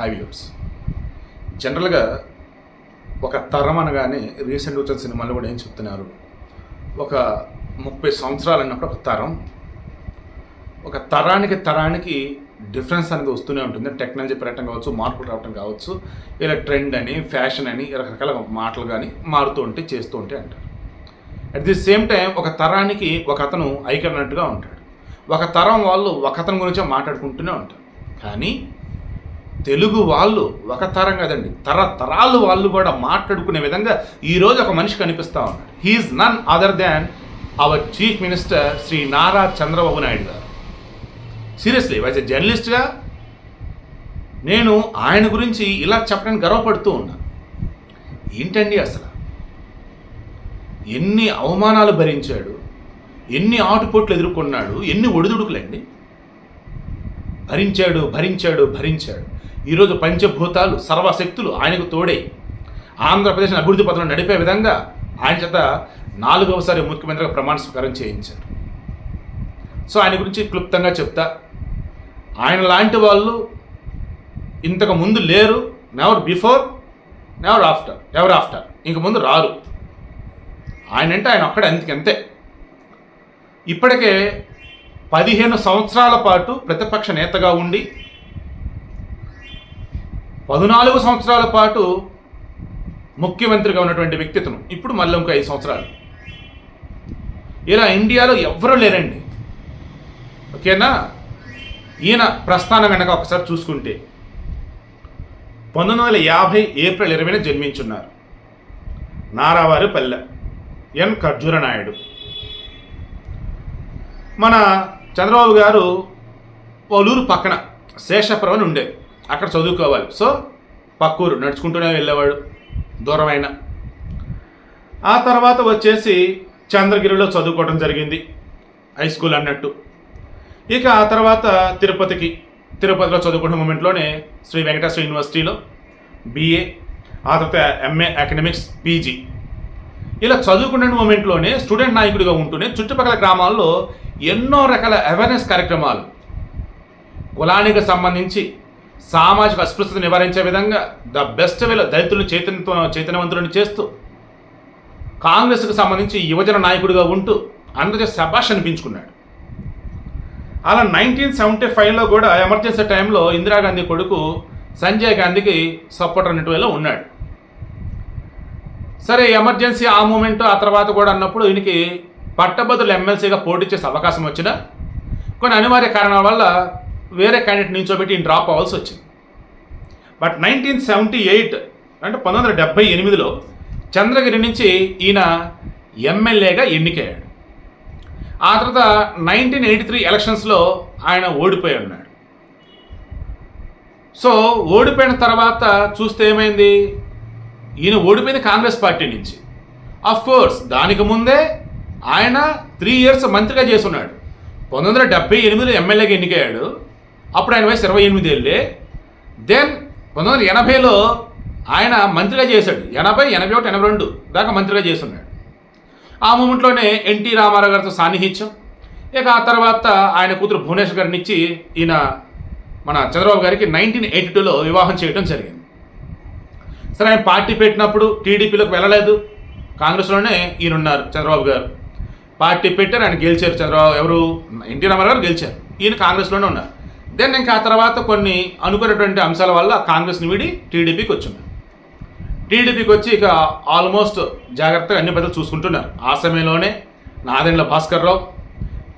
హ్యావ్యూర్స్ జనరల్గా ఒక తరం అనగానే రీసెంట్ వచ్చిన సినిమాలు కూడా ఏం చెప్తున్నారు? ఒక ముప్పై సంవత్సరాలు అన్నప్పుడు ఒక తరం. ఒక తరానికి తరానికి డిఫరెన్స్ అనేది వస్తూనే ఉంటుంది. టెక్నాలజీ పెరగటం కావచ్చు మార్పులు రావటం కావచ్చు ఇలా ట్రెండ్ అని ఫ్యాషన్ అని రకరకాల మాటలు కానీ మారుతూ ఉంటే చేస్తూ ఉంటే అంటారు. అట్ ది సేమ్ టైం ఒక తరానికి ఒక అతను ఐకన్నట్టుగా ఉంటాడు. ఒక తరం వాళ్ళు ఒక అతని గురించే మాట్లాడుకుంటూనే ఉంటారు. కానీ తెలుగు వాళ్ళు ఒక తరం కదండి. తరతరాలు వాళ్ళు కూడా మాట్లాడుకునే విధంగా ఈరోజు ఒక మనిషి కనిపిస్తూ ఉన్నాడు. He's none other than our chief minister Shri Nara Chandrababu Naidu garu. Seriously wise ఎ జర్నలిస్ట్గా నేను ఆయన గురించి ఇలా చెప్పడానికి గర్వపడుతూ ఉన్నాను ఏంటండి అసలు? ఎన్ని అవమానాలు భరించాడు ఎన్ని ఆటుపోట్లు ఎదుర్కొన్నాడు ఎన్ని ఒడిదుడుకులండి భరించాడు భరించాడు భరించాడు. ఈరోజు పంచభూతాలు సర్వశక్తులు ఆయనకు తోడే ఆంధ్రప్రదేశ్ అభివృద్ధి పథకం నడిపే విధంగా ఆయన చేత నాలుగవసారి ముఖ్యమంత్రిగా ప్రమాణ స్వీకారం చేయించారు. సో ఆయన గురించి క్లుప్తంగా చెప్తా. ఆయన లాంటి వాళ్ళు ఇంతకు ముందు లేరు. Never before never after ever after ఇంక ముందు రారు. ఆయన అంటే ఆయన ఒక్కడే అంతే. ఇప్పటికే పదిహేను సంవత్సరాల పాటు ప్రతిపక్ష నేతగా ఉండి పద్నాలుగు సంవత్సరాల పాటు ముఖ్యమంత్రిగా ఉన్నటువంటి వ్యక్తిత్వం. ఇప్పుడు మళ్ళీ ఇంకో ఐదు సంవత్సరాలు. ఇలా ఇండియాలో ఎవరూ లేరండి. ఓకేనా? ఈయన ప్రస్థానం వెనక ఒకసారి చూసుకుంటే. పంతొమ్మిది వందల యాభై ఏప్రిల్ ఇరవైన జన్మించున్నారు. నారావారి పల్లె. ఎన్. ఖర్జూర నాయుడు మన చంద్రబాబు గారు పలూరు పక్కన శేషపురం అని ఉండేది. అక్కడ చదువుకోవాలి. సో పక్కూరు నడుచుకుంటూనే వెళ్ళేవాడు దూరమైన. ఆ తర్వాత వచ్చేసి చంద్రగిరిలో చదువుకోవడం జరిగింది హై స్కూల్ అన్నట్టు. ఇక ఆ తర్వాత తిరుపతికి తిరుపతిలో చదువుకున్న మూమెంట్లోనే శ్రీ వెంకటేశ్వర యూనివర్సిటీలో బీఏ ఆ తర్వాత ఎంఏ అకాడమిక్స్ పీజీ ఇలా చదువుకున్న మూమెంట్లోనే స్టూడెంట్ నాయకుడిగా ఉంటూనే చుట్టుపక్కల గ్రామాల్లో ఎన్నో రకాల అవేర్నెస్ కార్యక్రమాలు కులానికి సంబంధించి సామాజిక అస్పృశ్యత నివారించే విధంగా ద బెస్ట్ వేలో దళితులను చైతన్య చైతన్యవంతులను చేస్తూ కాంగ్రెస్కు సంబంధించి యువజన నాయకుడిగా ఉంటూ అందరికీ శబాష్ అనిపించుకున్నాడు. అలా నైన్టీన్ సెవెంటీ ఫైవ్లో కూడా ఎమర్జెన్సీ టైంలో ఇందిరాగాంధీ కొడుకు సంజయ్ గాంధీకి సపోర్టర్ అన్నట్టులో ఉన్నాడు. సరే ఎమర్జెన్సీ ఆ మూమెంట్ ఆ తర్వాత కూడా అన్నప్పుడు ఈయనకి పట్టభద్రులు ఎమ్మెల్సీగా పోటీ చేసే అవకాశం వచ్చినా కొన్ని అనివార్య కారణాల వల్ల వేరే క్యాండిడేట్ నిల్చోబెట్టి ఈయన డ్రాప్ అవ్వాల్సి వచ్చింది. బట్ నైన్టీన్ సెవెంటీ ఎయిట్ అంటే పంతొమ్మిది వందల డెబ్బై ఎనిమిదిలో చంద్రగిరి నుంచి ఈయన ఎమ్మెల్యేగా ఎన్నికయ్యాడు. ఆ తర్వాత నైన్టీన్ ఎయిటీ త్రీ ఎలక్షన్స్లో ఆయన ఓడిపోయి ఉన్నాడు. సో ఓడిపోయిన తర్వాత చూస్తే ఏమైంది? ఈయన ఓడిపోయింది కాంగ్రెస్ పార్టీ నుంచి. అఫ్ కోర్స్ దానికి ముందే ఆయన త్రీ ఇయర్స్ మంత్రిగా చేస్తున్నాడు పంతొమ్మిది వందల డెబ్బై ఎనిమిదిలో ఎమ్మెల్యేగా ఎన్నికయ్యాడు. అప్పుడు ఆయన వయసు ఇరవై ఎనిమిది ఏళ్ళే. దెన్ పంతొమ్మిది వందల ఎనభైలో ఆయన మంత్రిగా చేశాడు. ఎనభై ఎనభై ఒకటి ఎనభై రెండు దాకా మంత్రిగా చేస్తున్నాడు. ఆ మూమెంట్లోనే ఎన్టీ రామారావు గారితో సాన్నిహిత్యం. ఇక ఆ తర్వాత ఆయన కూతురు భువనేశ్వర్ గారిని ఇచ్చి ఈయన మన చంద్రబాబు గారికి నైన్టీన్ ఎయిటీ టూలో వివాహం చేయడం జరిగింది. సరే ఆయన పార్టీ పెట్టినప్పుడు టీడీపీలోకి వెళ్ళలేదు. కాంగ్రెస్లోనే ఈయన ఉన్నారు చంద్రబాబు గారు. పార్టీ పెట్టారు ఆయన గెలిచారు చంద్రబాబు ఎవరు? ఎన్టీ రామారావు గారు గెలిచారు. ఈయన కాంగ్రెస్లోనే ఉన్నారు. దెన్ ఇంకా ఆ తర్వాత కొన్ని అనుకున్నటువంటి అంశాల వల్ల కాంగ్రెస్ని వీడి టీడీపీకి వచ్చింది. టీడీపీకి వచ్చి ఇక ఆల్మోస్ట్ జాగ్రత్తగా అన్ని పెద్దలు చూసుకుంటున్నారు. ఆ సమయంలోనే నాదెండ్ల భాస్కర్ రావు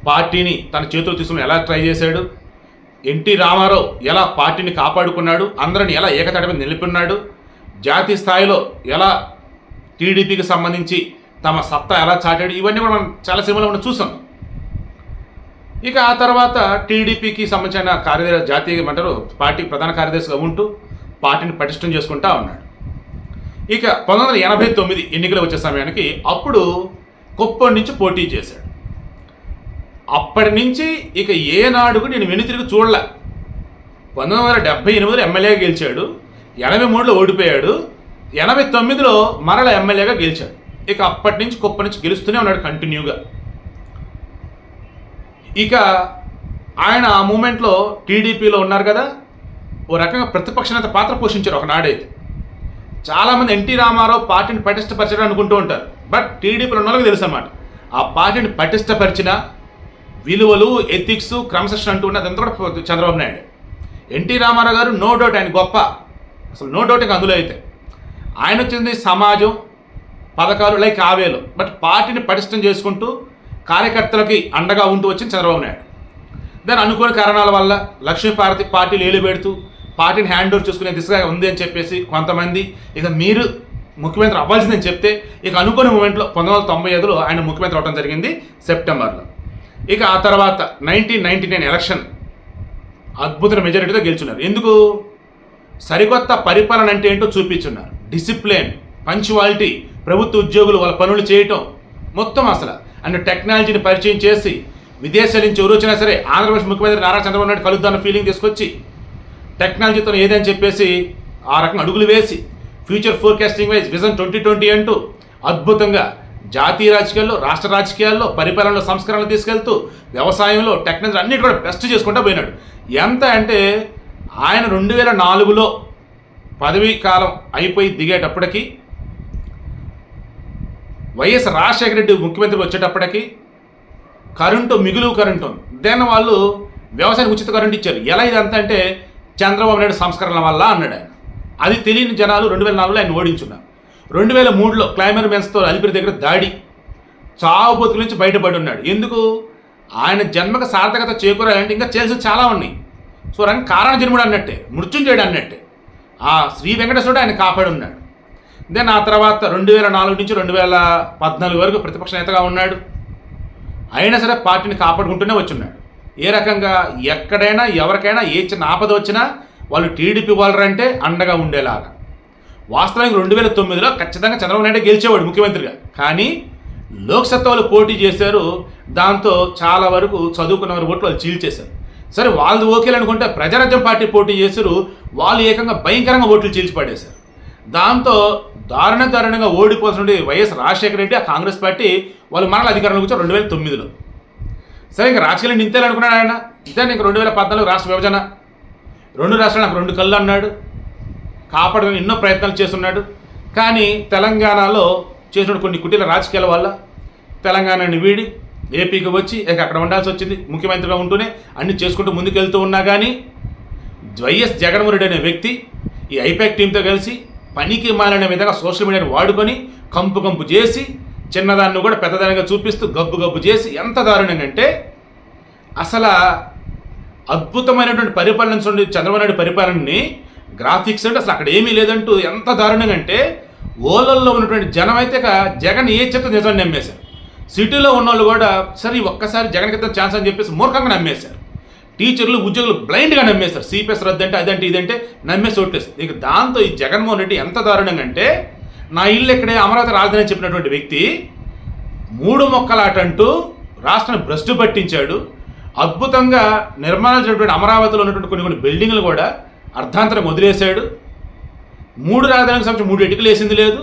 పార్టీని తన చేతులు తీసుకుని ఎలా ట్రై చేశాడు? ఎన్టీ రామారావు ఎలా పార్టీని కాపాడుకున్నాడు? అందరిని ఎలా ఏకతాటి మీద నిలిపిన్నాడు? జాతీయ స్థాయిలో ఎలా టీడీపీకి సంబంధించి తమ సత్తా ఎలా చాటాడు? ఇవన్నీ కూడా మనం చాలా సినిమాలో మనం చూసాం. ఇక ఆ తర్వాత టీడీపీకి సంబంధించిన కార్యదర్శి జాతీయ ఏమంటారు పార్టీ ప్రధాన కార్యదర్శిగా ఉంటూ పార్టీని పటిష్టం చేసుకుంటా ఉన్నాడు. ఇక పంతొమ్మిది వందల ఎనభై తొమ్మిది ఎన్నికలు వచ్చే సమయానికి అప్పుడు కుప్పం నుంచి పోటీ చేశాడు. అప్పటి నుంచి ఇక ఏనాడుకు నేను వెనుతిరిగి చూడలే. పంతొమ్మిది వందల డెబ్బై ఎనిమిదిలో ఎమ్మెల్యేగా గెలిచాడు ఎనభై మూడులో ఓడిపోయాడు ఎనభై తొమ్మిదిలో మరల ఎమ్మెల్యేగా గెలిచాడు. ఇక అప్పటి నుంచి కుప్ప నుంచి గెలుస్తూనే ఉన్నాడు కంటిన్యూగా. ఇక ఆయన ఆ మూమెంట్లో టీడీపీలో ఉన్నారు కదా ఓ రకంగా ప్రతిపక్ష నేత పాత్ర పోషించారు ఒకనాడైతే చాలామంది ఎన్టీ రామారావు పార్టీని పటిష్టపరచడం అనుకుంటూ ఉంటారు. బట్ టీడీపీలో ఉన్న వాళ్ళకి తెలుసు అన్నమాట ఆ పార్టీని పటిష్టపరిచిన విలువలు ఎథిక్స్ క్రమశిక్షణ అంటూ ఉన్నది అంతా కూడా చంద్రబాబు నాయుడు. ఎన్టీ రామారావు గారు నో డౌట్ ఆయన గొప్ప. అసలు నో డౌట్ ఇంకా అందులో అయితే. ఆయన వచ్చింది సమాజం పథకాలు లైక్ ఆవేలు. బట్ పార్టీని పటిష్టం చేసుకుంటూ కార్యకర్తలకి అండగా ఉంటూ వచ్చింది చంద్రబాబు నాయుడు. దాని అనుకోని కారణాల వల్ల లక్ష్మీపార్వతి పార్టీలు ఏలు పెడుతూ పార్టీని హ్యాండ్ ఓవర్ చూసుకునే దిశగా ఉంది అని చెప్పేసి కొంతమంది ఇక మీరు ముఖ్యమంత్రి అవ్వాల్సిందని చెప్తే ఇక అనుకోని మూమెంట్లో పంతొమ్మిది వందల తొంభై ఐదులో ఆయన ముఖ్యమంత్రి అవడం జరిగింది సెప్టెంబర్లో. ఇక ఆ తర్వాత నైన్టీన్ నైన్టీ నైన్ ఎలక్షన్ అద్భుతమైన మెజారిటీతో గెలుచున్నారు. ఎందుకు? సరికొత్త పరిపాలన అంటే ఏంటో చూపించున్నారు. డిసిప్లిన్ పంచువాలిటీ ప్రభుత్వ ఉద్యోగులు వాళ్ళ పనులు చేయటం మొత్తం అసలు అండ్ టెక్నాలజీని పరిచయం చేసి విదేశాల నుంచి ఎవరు వచ్చినా సరే ఆంధ్రప్రదేశ్ ముఖ్యమంత్రి నారా చంద్రబాబు నాయుడు కలుద్దాన్న ఫీలింగ్ తీసుకొచ్చి టెక్నాలజీతో ఏదని చెప్పేసి ఆ రకంగా అడుగులు వేసి future forecasting wise vision twenty twenty అంటూ అద్భుతంగా జాతీయ రాజకీయాల్లో రాష్ట్ర రాజకీయాల్లో పరిపాలనలో సంస్కరణలు తీసుకెళ్తూ వ్యవసాయంలో టెక్నాలజీ అన్నిటి కూడా బెస్ట్ చేసుకుంటూ పోయినాడు. ఎంత అంటే ఆయన రెండు వేల నాలుగులో పదవీ కాలం అయిపోయి దిగేటప్పటికి వైఎస్ రాజశేఖర రెడ్డి ముఖ్యమంత్రి వచ్చేటప్పటికి కరెంటు మిగులు కరెంటు దెన్ వాళ్ళు వ్యవసాయానికి ఉచిత కరెంటు ఇచ్చారు. ఎలా ఇదంతా అంటే చంద్రబాబు నాయుడు సంస్కరణల వల్ల అన్నాడు ఆయన. అది తెలియని జనాలు రెండు వేల నాలుగులో ఆయన ఓడించున్నారు. రెండు వేల మూడులో క్లైమర్ మెన్స్తో అలిపిరి దగ్గర దాడి. చావు బతుకుల నుంచి బయటపడి ఉన్నాడు. ఎందుకు? ఆయన జన్మకు సార్థకత చేకూరాలంటే ఇంకా చేయాల్సి చాలా ఉన్నాయి. సో రంగ కారణ జన్ముడు అన్నట్టే మృత్యుంజయుడు అన్నట్టే. ఆ శ్రీ వెంకటేశ్వరుడు ఆయన కాపాడున్నాడు. దెన్ ఆ తర్వాత రెండు వేల నాలుగు నుంచి రెండు వేల పద్నాలుగు వరకు ప్రతిపక్ష నేతగా ఉన్నాడు. అయినా సరే పార్టీని కాపాడుకుంటూనే వచ్చున్నాడు. ఏ రకంగా ఎక్కడైనా ఎవరికైనా ఏ చిన్న ఆపద వచ్చినా వాళ్ళు టీడీపీ వాళ్ళరంటే అండగా ఉండేలాగా. వాస్తవానికి రెండు వేల తొమ్మిదిలో ఖచ్చితంగా చంద్రబాబు నాయుడు గెలిచేవాడు ముఖ్యమంత్రిగా. కానీ లోక్సత్తాలో పోటీ చేశారు. దాంతో చాలా వరకు చదువుకున్న వారి ఓట్లు వాళ్ళు చీల్చేశారు. సరే వాళ్ళు ఓకేలు అనుకుంటే ప్రజారాజ్యం పార్టీ పోటీ చేశారు. వాళ్ళు ఏకంగా భయంకరంగా ఓట్లు చీల్చి పడేశారు దాంతో దారుణ దారుణంగా ఓడిపోతున్న వైఎస్ రాజశేఖర రెడ్డి ఆ కాంగ్రెస్ పార్టీ వాళ్ళు మరల అధికారంలోకి వచ్చారు రెండు వేల తొమ్మిదిలో. సరే ఇంకా రాజకీయాలు నింతేలు అనుకున్నాడు ఆయన. ఇదే ఇంక రెండు వేల పద్నాలుగు రాష్ట్ర విభజన. రెండు రాష్ట్రాలు నాకు రెండు కళ్ళు అన్నాడు. కాపాడడానికి ఎన్నో ప్రయత్నాలు చేస్తున్నాడు. కానీ తెలంగాణలో చేసిన కొన్ని కుటీల రాజకీయాల వల్ల తెలంగాణని వీడి ఏపీకి వచ్చి ఇక అక్కడ ఉండాల్సి వచ్చింది. ముఖ్యమంత్రిగా ఉంటూనే అన్ని చేసుకుంటూ ముందుకెళ్తూ ఉన్నా కానీ వైఎస్ జగన్మోహన్ రెడ్డి అనే వ్యక్తి ఈ ఐపాక్ టీంతో కలిసి పనికి మాలిన విధంగా సోషల్ మీడియాని వాడుకొని కంపు కంపు చేసి చిన్నదాన్ని కూడా పెద్దదానిగా చూపిస్తూ గబ్బు గబ్బు చేసి ఎంత దారుణంగా అంటే అసలు అద్భుతమైనటువంటి పరిపాలన చూడండి చంద్రబాబు నాయుడు పరిపాలనని గ్రాఫిక్స్ అంటే అసలు అక్కడ ఏమీ లేదంటూ ఎంత దారుణంగా అంటే ఓలల్లో ఉన్నటువంటి జనం అయితే జగన్ ఏ చెత్త నిజాన్ని నమ్మేశారు. సిటీలో ఉన్న వాళ్ళు కూడా సరే ఒక్కసారి జగన్కి కింద ఛాన్స్ అని చెప్పేసి మూర్ఖంగా నమ్మేశారు. టీచర్లు ఉద్యోగులు బ్లైండ్గా నమ్మేస్తారు. సిపిఎస్ రద్దంటే అదంటే ఇదంటే నమ్మేసి ఓట్లేస్తారు. ఇక దాంతో ఈ జగన్మోహన్ రెడ్డి ఎంత దారుణంగా అంటే నా ఇల్లు ఇక్కడే అమరావతి రాజధాని చెప్పినటువంటి వ్యక్తి మూడు మొక్కలాట అంటూ రాష్ట్రాన్ని భ్రష్టు పట్టించాడు. అద్భుతంగా నిర్మాణాలు చేసినటువంటి అమరావతిలో ఉన్నటువంటి కొన్ని కొన్ని బిల్డింగ్లు కూడా అర్ధాంతరం వదిలేశాడు. మూడు రాజధానికి సంబంధించి మూడు ఇటుకలు వేసింది లేదు.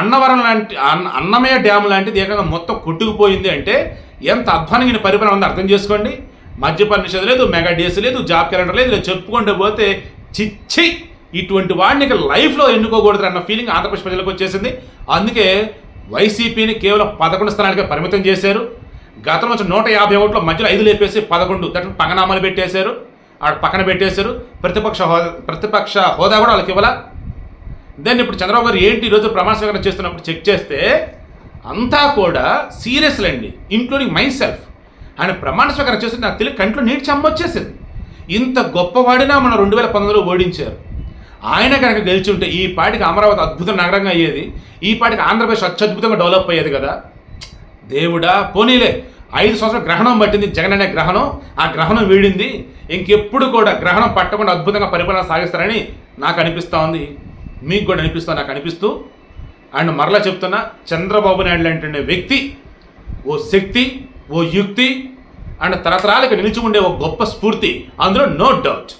అన్నవరం లాంటి అన్న అన్నమయ్య డ్యామ్ లాంటిది ఏకంగా మొత్తం కొట్టుకుపోయింది అంటే ఎంత అధ్వానంగా పరిపాలన ఉందో అర్థం చేసుకోండి. మద్యపాన నిషేధం లేదు మెగా డేస్ లేదు జాబ్ క్యాలెండర్ లేదు ఇలా చెప్పుకుంటూ పోతే చిచ్చి ఇటువంటి వాడిని లైఫ్లో ఎన్నుకోకూడదు అన్న ఫీలింగ్ ఆంధ్రప్రదేశ్ ప్రజలకు వచ్చేసింది. అందుకే వైసీపీని కేవలం పదకొండు స్థానాలకే పరిమితం చేశారు. గతంలో వచ్చిన నూట యాభై ఓట్ల మధ్యలో ఐదు లేపేసి పదకొండు దాంట్లో పంగనామాలు పెట్టేశారు. ఆడ పక్కన పెట్టేశారు. ప్రతిపక్ష హోదా ప్రతిపక్ష హోదా కూడా వాళ్ళకి ఇవ్వాల? దెన్ ఇప్పుడు చంద్రబాబు గారు ఏంటి ఈరోజు ప్రమాణ స్వీకరణ చేస్తున్నప్పుడు చెక్ చేస్తే అంతా కూడా సీరియస్లండి ఇంక్లూడింగ్ మై సెల్ఫ్ ఆయన ప్రమాణ స్వీకారం చేస్తే నాకు తెలియక కంట్లో నీటి చెమ్మొచ్చేసింది ఇంత గొప్పవాడినా మనం రెండు వేల పంతొమ్మిదిలో ఓడించారు. ఆయన కనుక గెలిచి ఉంటే ఈ పాటికి అమరావతి అద్భుత నగరంగా అయ్యేది. ఈ పాటికి ఆంధ్రప్రదేశ్ అత్యద్భుతంగా డెవలప్ అయ్యేది కదా. దేవుడా పోనీలే. ఐదు సంవత్సరాలు గ్రహణం పట్టింది జగన్ అనే గ్రహణం. ఆ గ్రహణం వీడింది. ఇంకెప్పుడు కూడా గ్రహణం పట్టకుండా అద్భుతంగా పరిపాలన సాగిస్తారని నాకు అనిపిస్తూ ఉంది. మీకు కూడా అనిపిస్తా నాకు అనిపిస్తూ. అండ్ మరలా చెప్తున్నా చంద్రబాబు నాయుడు లాంటి వ్యక్తి ఓ శక్తి ఓ యుక్తి అండ్ తరతరాలకు నిలిచి ఉండే ఒక గొప్ప స్ఫూర్తి. అందులో నో డౌట్.